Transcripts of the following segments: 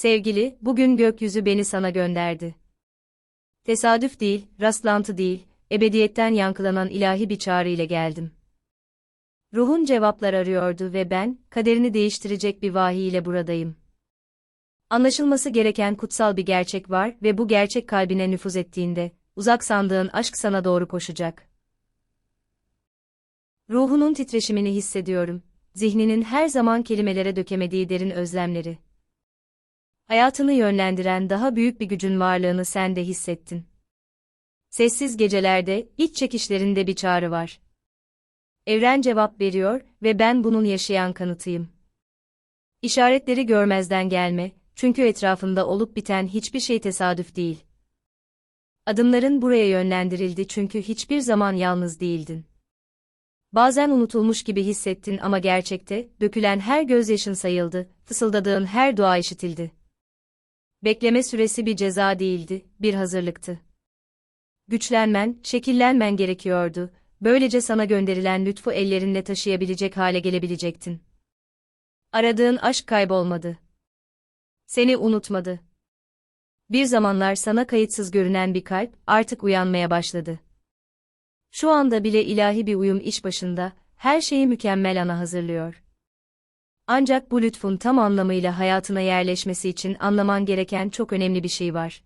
Sevgili, bugün gökyüzü beni sana gönderdi. Tesadüf değil, rastlantı değil, ebediyetten yankılanan ilahi bir çağrı ile geldim. Ruhun cevaplar arıyordu ve ben, kaderini değiştirecek bir vahiy ile buradayım. Anlaşılması gereken kutsal bir gerçek var ve bu gerçek kalbine nüfuz ettiğinde, uzak sandığın aşk sana doğru koşacak. Ruhunun titreşimini hissediyorum, zihninin her zaman kelimelere dökemediği derin özlemleri. Hayatını yönlendiren daha büyük bir gücün varlığını sen de hissettin. Sessiz gecelerde, iç çekişlerinde bir çağrı var. Evren cevap veriyor ve ben bunun yaşayan kanıtıyım. İşaretleri görmezden gelme, çünkü etrafında olup biten hiçbir şey tesadüf değil. Adımların buraya yönlendirildi çünkü hiçbir zaman yalnız değildin. Bazen unutulmuş gibi hissettin ama gerçekte, dökülen her gözyaşın sayıldı, fısıldadığın her dua işitildi. Bekleme süresi bir ceza değildi, bir hazırlıktı. Güçlenmen, şekillenmen gerekiyordu, böylece sana gönderilen lütfu ellerinle taşıyabilecek hale gelebilecektin. Aradığın aşk kaybolmadı. Seni unutmadı. Bir zamanlar sana kayıtsız görünen bir kalp, artık uyanmaya başladı. Şu anda bile ilahi bir uyum iş başında, her şeyi mükemmel ana hazırlıyor. Ancak bu lütfun tam anlamıyla hayatına yerleşmesi için anlaman gereken çok önemli bir şey var.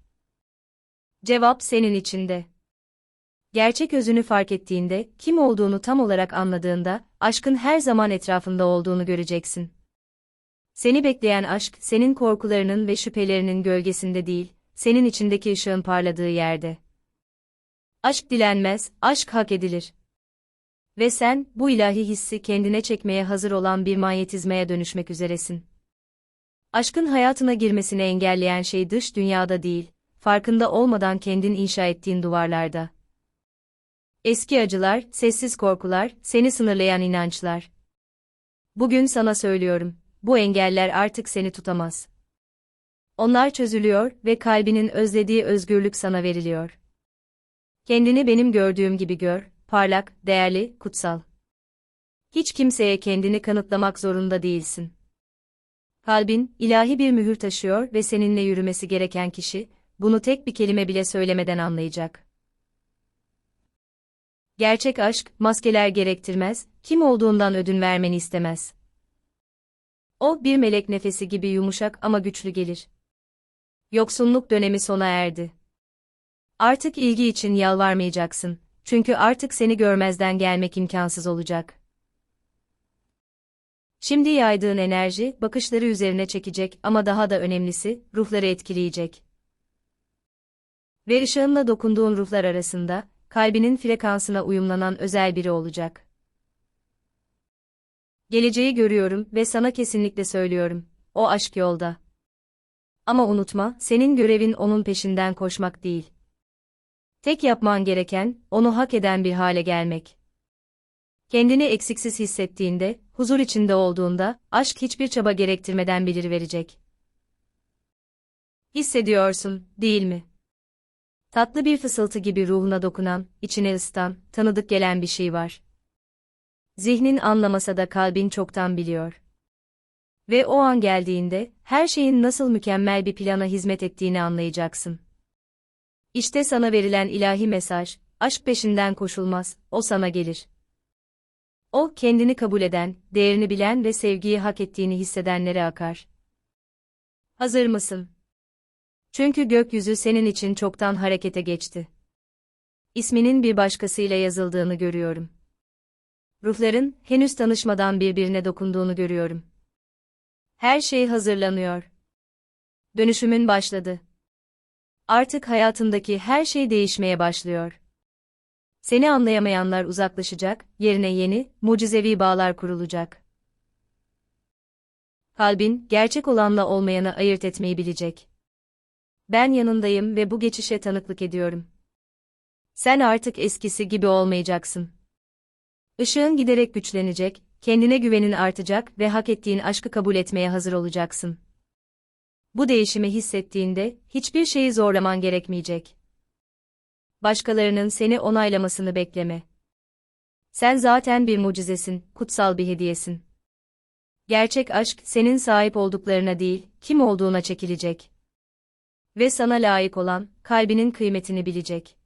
Cevap senin içinde. Gerçek özünü fark ettiğinde, kim olduğunu tam olarak anladığında, aşkın her zaman etrafında olduğunu göreceksin. Seni bekleyen aşk, senin korkularının ve şüphelerinin gölgesinde değil, senin içindeki ışığın parladığı yerde. Aşk dilenmez, aşk hak edilir. Ve sen, bu ilahi hissi kendine çekmeye hazır olan bir manyetizmaya dönüşmek üzeresin. Aşkın hayatına girmesini engelleyen şey dış dünyada değil, farkında olmadan kendin inşa ettiğin duvarlarda. Eski acılar, sessiz korkular, seni sınırlayan inançlar. Bugün sana söylüyorum, bu engeller artık seni tutamaz. Onlar çözülüyor ve kalbinin özlediği özgürlük sana veriliyor. Kendini benim gördüğüm gibi gör, parlak, değerli, kutsal. Hiç kimseye kendini kanıtlamak zorunda değilsin. Kalbin, ilahi bir mühür taşıyor ve seninle yürümesi gereken kişi, bunu tek bir kelime bile söylemeden anlayacak. Gerçek aşk, maskeler gerektirmez, kim olduğundan ödün vermeni istemez. O, bir melek nefesi gibi yumuşak ama güçlü gelir. Yoksunluk dönemi sona erdi. Artık ilgi için yalvarmayacaksın, çünkü artık seni görmezden gelmek imkansız olacak. Şimdi yaydığın enerji, bakışları üzerine çekecek ama daha da önemlisi, ruhları etkileyecek. Ve ışığınla dokunduğun ruhlar arasında, kalbinin frekansına uyumlanan özel biri olacak. Geleceği görüyorum ve sana kesinlikle söylüyorum, o aşk yolda. Ama unutma, senin görevin onun peşinden koşmak değil. Tek yapman gereken, onu hak eden bir hale gelmek. Kendini eksiksiz hissettiğinde, huzur içinde olduğunda, aşk hiçbir çaba gerektirmeden bilir verecek. Hissediyorsun, değil mi? Tatlı bir fısıltı gibi ruhuna dokunan, içine ısıtan, tanıdık gelen bir şey var. Zihnin anlamasa da kalbin çoktan biliyor. Ve o an geldiğinde, her şeyin nasıl mükemmel bir plana hizmet ettiğini anlayacaksın. İşte sana verilen ilahi mesaj, aşk peşinden koşulmaz, o sana gelir. O, kendini kabul eden, değerini bilen ve sevgiyi hak ettiğini hissedenlere akar. Hazır mısın? Çünkü gökyüzü senin için çoktan harekete geçti. İsminin bir başkasıyla yazıldığını görüyorum. Ruhların, henüz tanışmadan birbirine dokunduğunu görüyorum. Her şey hazırlanıyor. Dönüşümün başladı. Artık hayatındaki her şey değişmeye başlıyor. Seni anlayamayanlar uzaklaşacak, yerine yeni, mucizevi bağlar kurulacak. Kalbin, gerçek olanla olmayanı ayırt etmeyi bilecek. Ben yanındayım ve bu geçişe tanıklık ediyorum. Sen artık eskisi gibi olmayacaksın. Işığın giderek güçlenecek, kendine güvenin artacak ve hak ettiğin aşkı kabul etmeye hazır olacaksın. Bu değişimi hissettiğinde hiçbir şeyi zorlaman gerekmeyecek. Başkalarının seni onaylamasını bekleme. Sen zaten bir mucizesin, kutsal bir hediyesin. Gerçek aşk senin sahip olduklarına değil, kim olduğuna çekilecek. Ve sana layık olan, kalbinin kıymetini bilecek.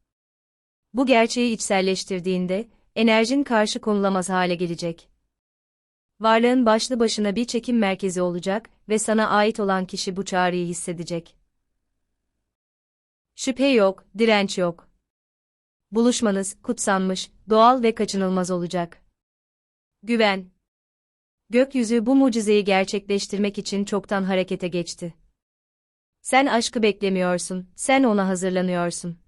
Bu gerçeği içselleştirdiğinde, enerjin karşı konulamaz hale gelecek. Varlığın başlı başına bir çekim merkezi olacak ve sana ait olan kişi bu çağrıyı hissedecek. Şüphe yok, direnç yok. Buluşmanız kutsanmış, doğal ve kaçınılmaz olacak. Güven. Gökyüzü bu mucizeyi gerçekleştirmek için çoktan harekete geçti. Sen aşkı beklemiyorsun, sen ona hazırlanıyorsun.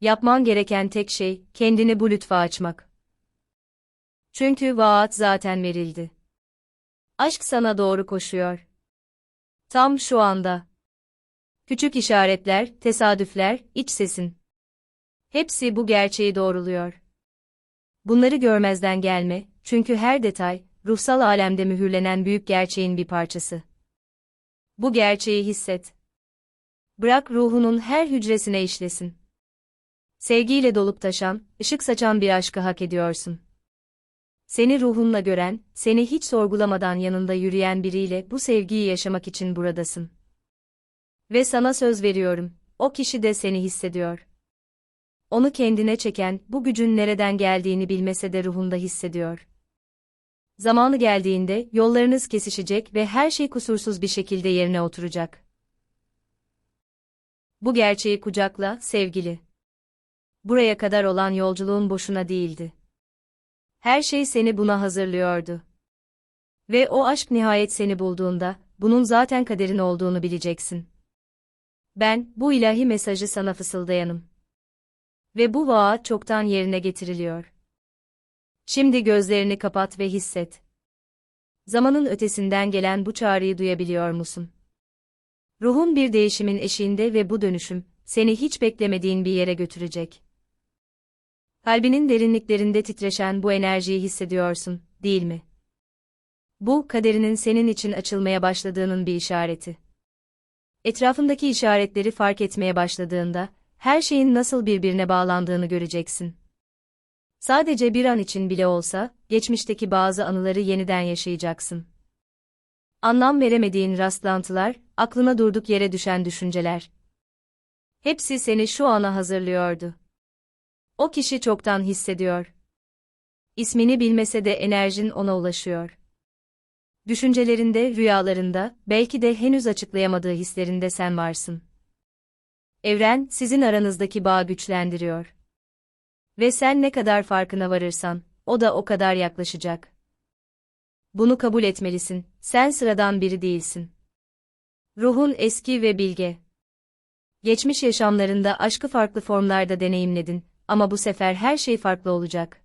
Yapman gereken tek şey, kendini bu lütfa açmak. Çünkü vaat zaten verildi. Aşk sana doğru koşuyor. Tam şu anda. Küçük işaretler, tesadüfler, iç sesin. Hepsi bu gerçeği doğruluyor. Bunları görmezden gelme, çünkü her detay, ruhsal alemde mühürlenen büyük gerçeğin bir parçası. Bu gerçeği hisset. Bırak ruhunun her hücresine işlesin. Sevgiyle dolup taşan, ışık saçan bir aşkı hak ediyorsun. Seni ruhunla gören, seni hiç sorgulamadan yanında yürüyen biriyle bu sevgiyi yaşamak için buradasın. Ve sana söz veriyorum, o kişi de seni hissediyor. Onu kendine çeken, bu gücün nereden geldiğini bilmese de ruhunda hissediyor. Zamanı geldiğinde yollarınız kesişecek ve her şey kusursuz bir şekilde yerine oturacak. Bu gerçeği kucakla, sevgili. Buraya kadar olan yolculuğun boşuna değildi. Her şey seni buna hazırlıyordu. Ve o aşk nihayet seni bulduğunda, bunun zaten kaderin olduğunu bileceksin. Ben, bu ilahi mesajı sana fısıldayanım. Ve bu vaat çoktan yerine getiriliyor. Şimdi gözlerini kapat ve hisset. Zamanın ötesinden gelen bu çağrıyı duyabiliyor musun? Ruhun bir değişimin eşiğinde ve bu dönüşüm, seni hiç beklemediğin bir yere götürecek. Kalbinin derinliklerinde titreşen bu enerjiyi hissediyorsun, değil mi? Bu, kaderinin senin için açılmaya başladığının bir işareti. Etrafındaki işaretleri fark etmeye başladığında, her şeyin nasıl birbirine bağlandığını göreceksin. Sadece bir an için bile olsa, geçmişteki bazı anıları yeniden yaşayacaksın. Anlam veremediğin rastlantılar, aklına durduk yere düşen düşünceler. Hepsi seni şu ana hazırlıyordu. O kişi çoktan hissediyor. İsmini bilmese de enerjin ona ulaşıyor. Düşüncelerinde, rüyalarında, belki de henüz açıklayamadığı hislerinde sen varsın. Evren, sizin aranızdaki bağı güçlendiriyor. Ve sen ne kadar farkına varırsan, o da o kadar yaklaşacak. Bunu kabul etmelisin, sen sıradan biri değilsin. Ruhun eski ve bilge. Geçmiş yaşamlarında aşkı farklı formlarda deneyimledin ama bu sefer her şey farklı olacak.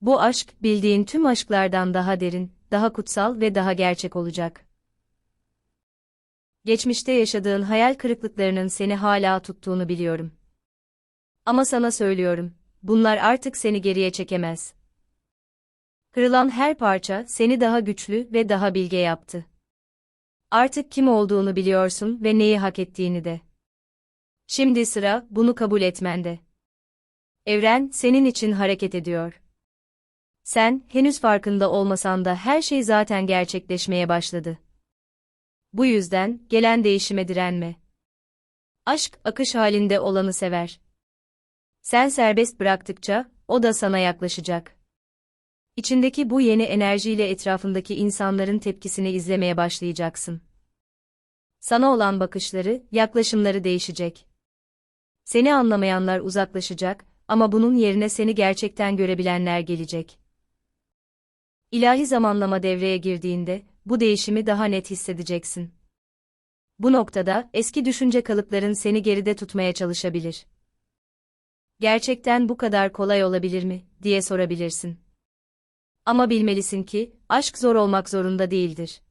Bu aşk, bildiğin tüm aşklardan daha derin, daha kutsal ve daha gerçek olacak. Geçmişte yaşadığın hayal kırıklıklarının seni hala tuttuğunu biliyorum. Ama sana söylüyorum, bunlar artık seni geriye çekemez. Kırılan her parça seni daha güçlü ve daha bilge yaptı. Artık kim olduğunu biliyorsun ve neyi hak ettiğini de. Şimdi sıra bunu kabul etmende. Evren senin için hareket ediyor. Sen henüz farkında olmasan da her şey zaten gerçekleşmeye başladı. Bu yüzden gelen değişime direnme. Aşk akış halinde olanı sever. Sen serbest bıraktıkça o da sana yaklaşacak. İçindeki bu yeni enerjiyle etrafındaki insanların tepkisini izlemeye başlayacaksın. Sana olan bakışları, yaklaşımları değişecek. Seni anlamayanlar uzaklaşacak ama bunun yerine seni gerçekten görebilenler gelecek. İlahi zamanlama devreye girdiğinde bu değişimi daha net hissedeceksin. Bu noktada eski düşünce kalıpların seni geride tutmaya çalışabilir. Gerçekten bu kadar kolay olabilir mi diye sorabilirsin. Ama bilmelisin ki aşk zor olmak zorunda değildir.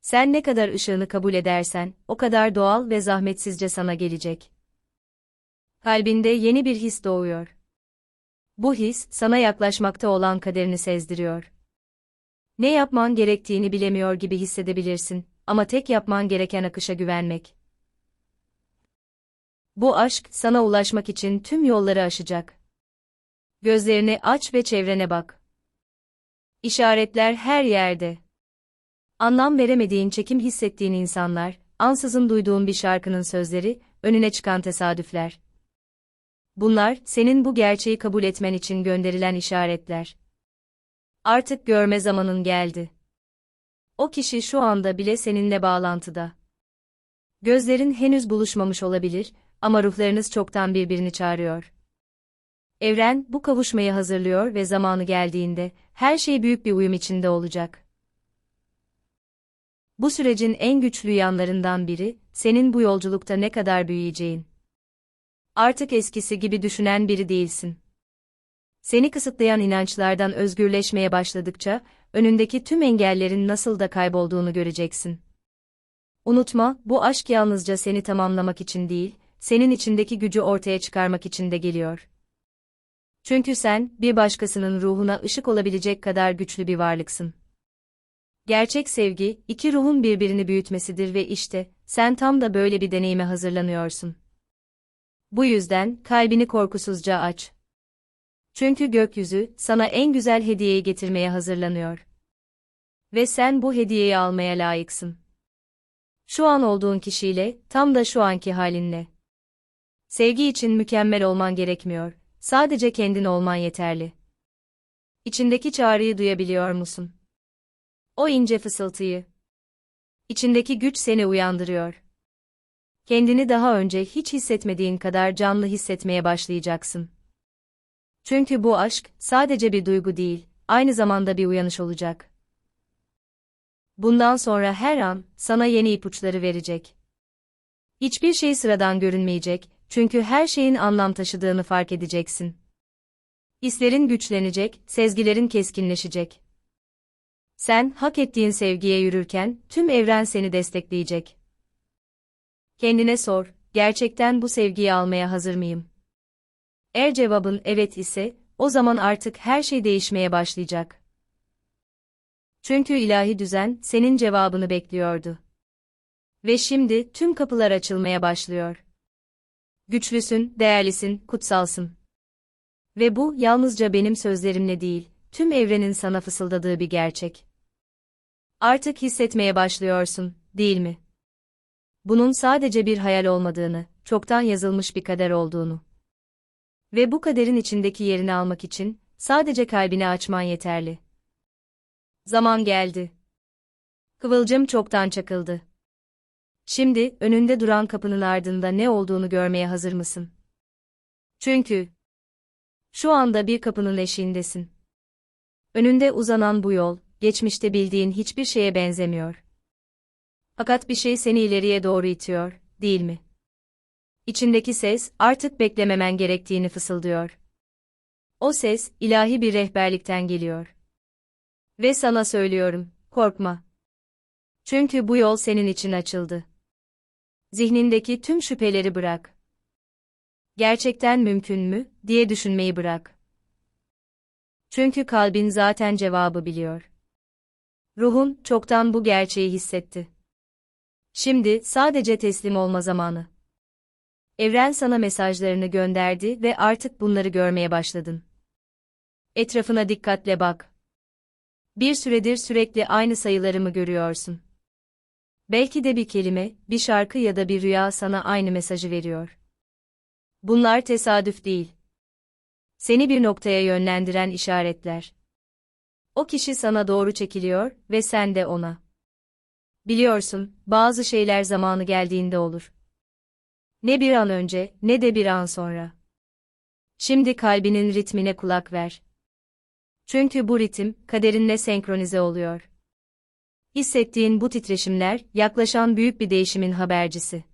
Sen ne kadar ışığını kabul edersen, o kadar doğal ve zahmetsizce sana gelecek. Kalbinde yeni bir his doğuyor. Bu his, sana yaklaşmakta olan kaderini sezdiriyor. Ne yapman gerektiğini bilemiyor gibi hissedebilirsin, ama tek yapman gereken akışa güvenmek. Bu aşk, sana ulaşmak için tüm yolları aşacak. Gözlerini aç ve çevrene bak. İşaretler her yerde. Anlam veremediğin çekim hissettiğin insanlar, ansızın duyduğun bir şarkının sözleri, önüne çıkan tesadüfler. Bunlar, senin bu gerçeği kabul etmen için gönderilen işaretler. Artık görme zamanın geldi. O kişi şu anda bile seninle bağlantıda. Gözlerin henüz buluşmamış olabilir ama ruhlarınız çoktan birbirini çağırıyor. Evren bu kavuşmayı hazırlıyor ve zamanı geldiğinde her şey büyük bir uyum içinde olacak. Bu sürecin en güçlü yanlarından biri senin bu yolculukta ne kadar büyüyeceğin. Artık eskisi gibi düşünen biri değilsin. Seni kısıtlayan inançlardan özgürleşmeye başladıkça önündeki tüm engellerin nasıl da kaybolduğunu göreceksin. Unutma, bu aşk yalnızca seni tamamlamak için değil, senin içindeki gücü ortaya çıkarmak için de geliyor. Çünkü sen, bir başkasının ruhuna ışık olabilecek kadar güçlü bir varlıksın. Gerçek sevgi, iki ruhun birbirini büyütmesidir ve işte, sen tam da böyle bir deneyime hazırlanıyorsun. Bu yüzden, kalbini korkusuzca aç. Çünkü gökyüzü, sana en güzel hediyeyi getirmeye hazırlanıyor. Ve sen bu hediyeyi almaya layıksın. Şu an olduğun kişiyle, tam da şu anki halinle. Sevgi için mükemmel olman gerekmiyor, sadece kendin olman yeterli. İçindeki çağrıyı duyabiliyor musun? O ince fısıltıyı. İçindeki güç seni uyandırıyor. Kendini daha önce hiç hissetmediğin kadar canlı hissetmeye başlayacaksın. Çünkü bu aşk sadece bir duygu değil, aynı zamanda bir uyanış olacak. Bundan sonra her an sana yeni ipuçları verecek. Hiçbir şey sıradan görünmeyecek, çünkü her şeyin anlam taşıdığını fark edeceksin. Hislerin güçlenecek, sezgilerin keskinleşecek. Sen hak ettiğin sevgiye yürürken tüm evren seni destekleyecek. Kendine sor, gerçekten bu sevgiyi almaya hazır mıyım? Eğer cevabın evet ise, o zaman artık her şey değişmeye başlayacak. Çünkü ilahi düzen senin cevabını bekliyordu. Ve şimdi tüm kapılar açılmaya başlıyor. Güçlüsün, değerlisin, kutsalsın. Ve bu yalnızca benim sözlerimle değil, tüm evrenin sana fısıldadığı bir gerçek. Artık hissetmeye başlıyorsun, değil mi? Bunun sadece bir hayal olmadığını, çoktan yazılmış bir kader olduğunu. Ve bu kaderin içindeki yerini almak için sadece kalbini açman yeterli. Zaman geldi. Kıvılcım çoktan çakıldı. Şimdi önünde duran kapının ardında ne olduğunu görmeye hazır mısın? Çünkü şu anda bir kapının eşiğindesin. Önünde uzanan bu yol, geçmişte bildiğin hiçbir şeye benzemiyor. Fakat bir şey seni ileriye doğru itiyor, değil mi? İçindeki ses, artık beklememen gerektiğini fısıldıyor. O ses, ilahi bir rehberlikten geliyor. Ve sana söylüyorum, korkma. Çünkü bu yol senin için açıldı. Zihnindeki tüm şüpheleri bırak. Gerçekten mümkün mü, diye düşünmeyi bırak. Çünkü kalbin zaten cevabı biliyor. Ruhun, çoktan bu gerçeği hissetti. Şimdi, sadece teslim olma zamanı. Evren sana mesajlarını gönderdi ve artık bunları görmeye başladın. Etrafına dikkatle bak. Bir süredir sürekli aynı sayıları mı görüyorsun? Belki de bir kelime, bir şarkı ya da bir rüya sana aynı mesajı veriyor. Bunlar tesadüf değil. Seni bir noktaya yönlendiren işaretler. O kişi sana doğru çekiliyor ve sen de ona. Biliyorsun, bazı şeyler zamanı geldiğinde olur. Ne bir an önce, ne de bir an sonra. Şimdi kalbinin ritmine kulak ver. Çünkü bu ritim, kaderinle senkronize oluyor. Hissettiğin bu titreşimler, yaklaşan büyük bir değişimin habercisi.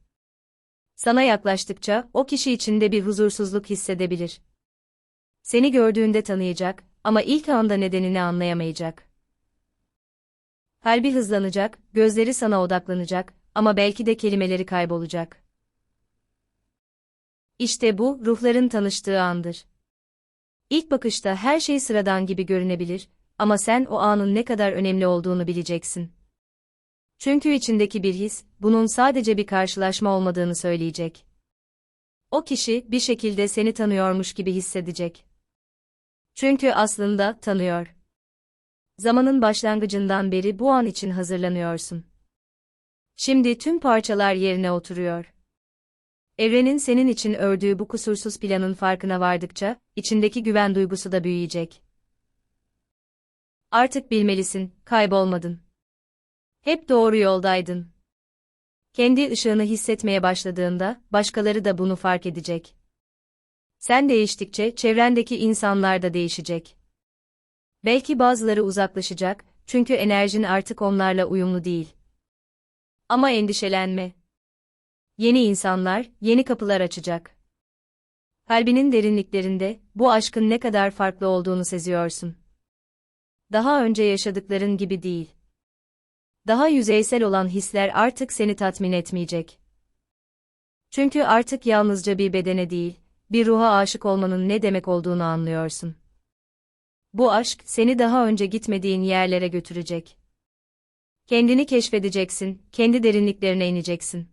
Sana yaklaştıkça, o kişi içinde bir huzursuzluk hissedebilir. Seni gördüğünde tanıyacak, ama ilk anda nedenini anlayamayacak. Kalbi hızlanacak, gözleri sana odaklanacak, ama belki de kelimeleri kaybolacak. İşte bu, ruhların tanıştığı andır. İlk bakışta her şey sıradan gibi görünebilir, ama sen o anın ne kadar önemli olduğunu bileceksin. Çünkü içindeki bir his, bunun sadece bir karşılaşma olmadığını söyleyecek. O kişi bir şekilde seni tanıyormuş gibi hissedecek. Çünkü aslında tanıyor. Zamanın başlangıcından beri bu an için hazırlanıyorsun. Şimdi tüm parçalar yerine oturuyor. Evrenin senin için ördüğü bu kusursuz planın farkına vardıkça, içindeki güven duygusu da büyüyecek. Artık bilmelisin, kaybolmadın. Hep doğru yoldaydın. Kendi ışığını hissetmeye başladığında, başkaları da bunu fark edecek. Sen değiştikçe çevrendeki insanlar da değişecek. Belki bazıları uzaklaşacak, çünkü enerjin artık onlarla uyumlu değil. Ama endişelenme. Yeni insanlar, yeni kapılar açacak. Kalbinin derinliklerinde, bu aşkın ne kadar farklı olduğunu seziyorsun. Daha önce yaşadıkların gibi değil. Daha yüzeysel olan hisler artık seni tatmin etmeyecek. Çünkü artık yalnızca bir bedene değil, bir ruha aşık olmanın ne demek olduğunu anlıyorsun. Bu aşk seni daha önce gitmediğin yerlere götürecek. Kendini keşfedeceksin, kendi derinliklerine ineceksin.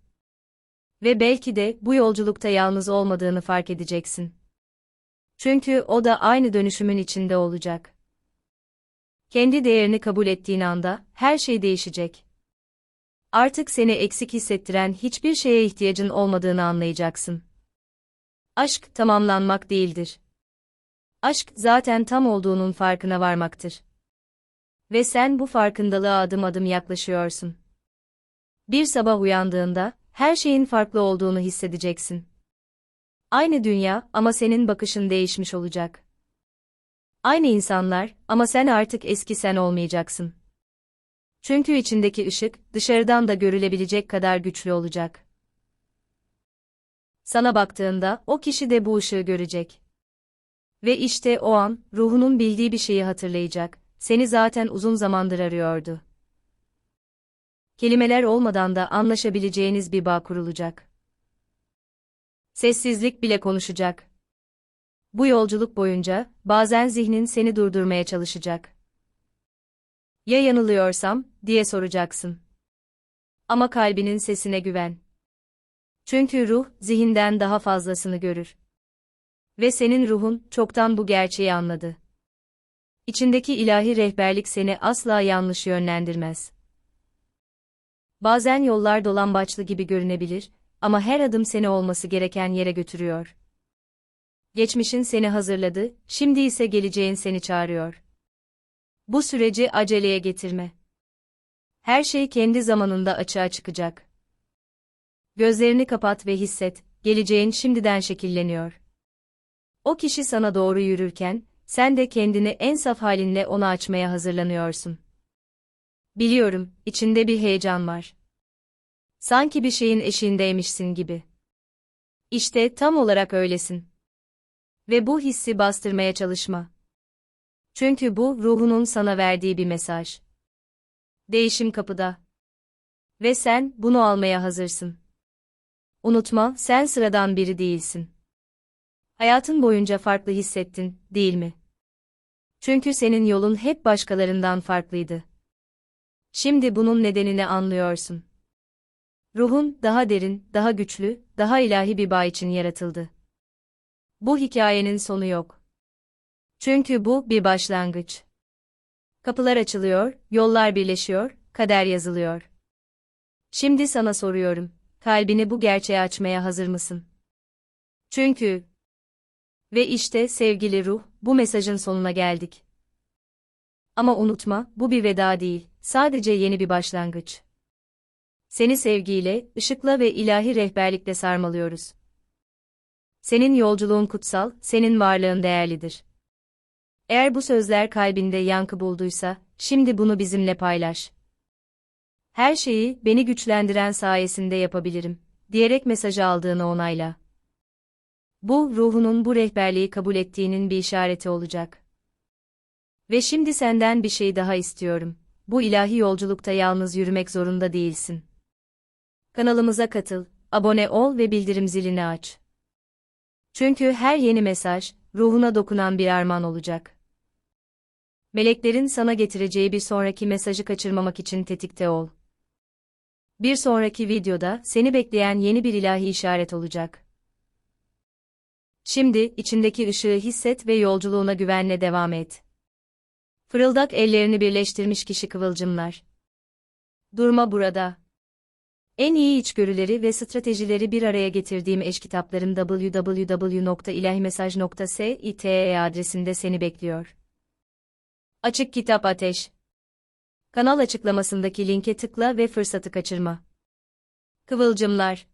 Ve belki de bu yolculukta yalnız olmadığını fark edeceksin. Çünkü o da aynı dönüşümün içinde olacak. Kendi değerini kabul ettiğin anda her şey değişecek. Artık seni eksik hissettiren hiçbir şeye ihtiyacın olmadığını anlayacaksın. Aşk tamamlanmak değildir. Aşk zaten tam olduğunun farkına varmaktır. Ve sen bu farkındalığa adım adım yaklaşıyorsun. Bir sabah uyandığında her şeyin farklı olduğunu hissedeceksin. Aynı dünya ama senin bakışın değişmiş olacak. Aynı insanlar ama sen artık eski sen olmayacaksın. Çünkü içindeki ışık dışarıdan da görülebilecek kadar güçlü olacak. Sana baktığında o kişi de bu ışığı görecek. Ve işte o an ruhunun bildiği bir şeyi hatırlayacak. Seni zaten uzun zamandır arıyordu. Kelimeler olmadan da anlaşabileceğiniz bir bağ kurulacak. Sessizlik bile konuşacak. Bu yolculuk boyunca bazen zihnin seni durdurmaya çalışacak. Ya yanılıyorsam diye soracaksın. Ama kalbinin sesine güven. Çünkü ruh zihinden daha fazlasını görür. Ve senin ruhun çoktan bu gerçeği anladı. İçindeki ilahi rehberlik seni asla yanlış yönlendirmez. Bazen yollar dolambaçlı gibi görünebilir ama her adım seni olması gereken yere götürüyor. Geçmişin seni hazırladı, şimdi ise geleceğin seni çağırıyor. Bu süreci aceleye getirme. Her şey kendi zamanında açığa çıkacak. Gözlerini kapat ve hisset, geleceğin şimdiden şekilleniyor. O kişi sana doğru yürürken, sen de kendini en saf halinle ona açmaya hazırlanıyorsun. Biliyorum, içinde bir heyecan var. Sanki bir şeyin eşiğindeymişsin gibi. İşte tam olarak öylesin. Ve bu hissi bastırmaya çalışma. Çünkü bu ruhunun sana verdiği bir mesaj. Değişim kapıda. Ve sen bunu almaya hazırsın. Unutma, sen sıradan biri değilsin. Hayatın boyunca farklı hissettin, değil mi? Çünkü senin yolun hep başkalarından farklıydı. Şimdi bunun nedenini anlıyorsun. Ruhun daha derin, daha güçlü, daha ilahi bir bağ için yaratıldı. Bu hikayenin sonu yok. Çünkü bu bir başlangıç. Kapılar açılıyor, yollar birleşiyor, kader yazılıyor. Şimdi sana soruyorum, kalbini bu gerçeğe açmaya hazır mısın? Çünkü ve işte sevgili ruh, bu mesajın sonuna geldik. Ama unutma, bu bir veda değil, sadece yeni bir başlangıç. Seni sevgiyle, ışıkla ve ilahi rehberlikle sarmalıyoruz. Senin yolculuğun kutsal, senin varlığın değerlidir. Eğer bu sözler kalbinde yankı bulduysa, şimdi bunu bizimle paylaş. Her şeyi beni güçlendiren sayesinde yapabilirim diyerek mesajı aldığını onayla. Bu, ruhunun bu rehberliği kabul ettiğinin bir işareti olacak. Ve şimdi senden bir şey daha istiyorum. Bu ilahi yolculukta yalnız yürümek zorunda değilsin. Kanalımıza katıl, abone ol ve bildirim zilini aç. Çünkü her yeni mesaj, ruhuna dokunan bir armağan olacak. Meleklerin sana getireceği bir sonraki mesajı kaçırmamak için tetikte ol. Bir sonraki videoda seni bekleyen yeni bir ilahi işaret olacak. Şimdi içindeki ışığı hisset ve yolculuğuna güvenle devam et. Fırıldak ellerini birleştirmiş kişi kıvılcımlar. Durma burada. En iyi içgörüleri ve stratejileri bir araya getirdiğim eş kitaplarım www.ilahimesaj.site adresinde seni bekliyor. Açık Kitap Ateş Kanal açıklamasındaki linke tıkla ve fırsatı kaçırma. Kıvılcımlar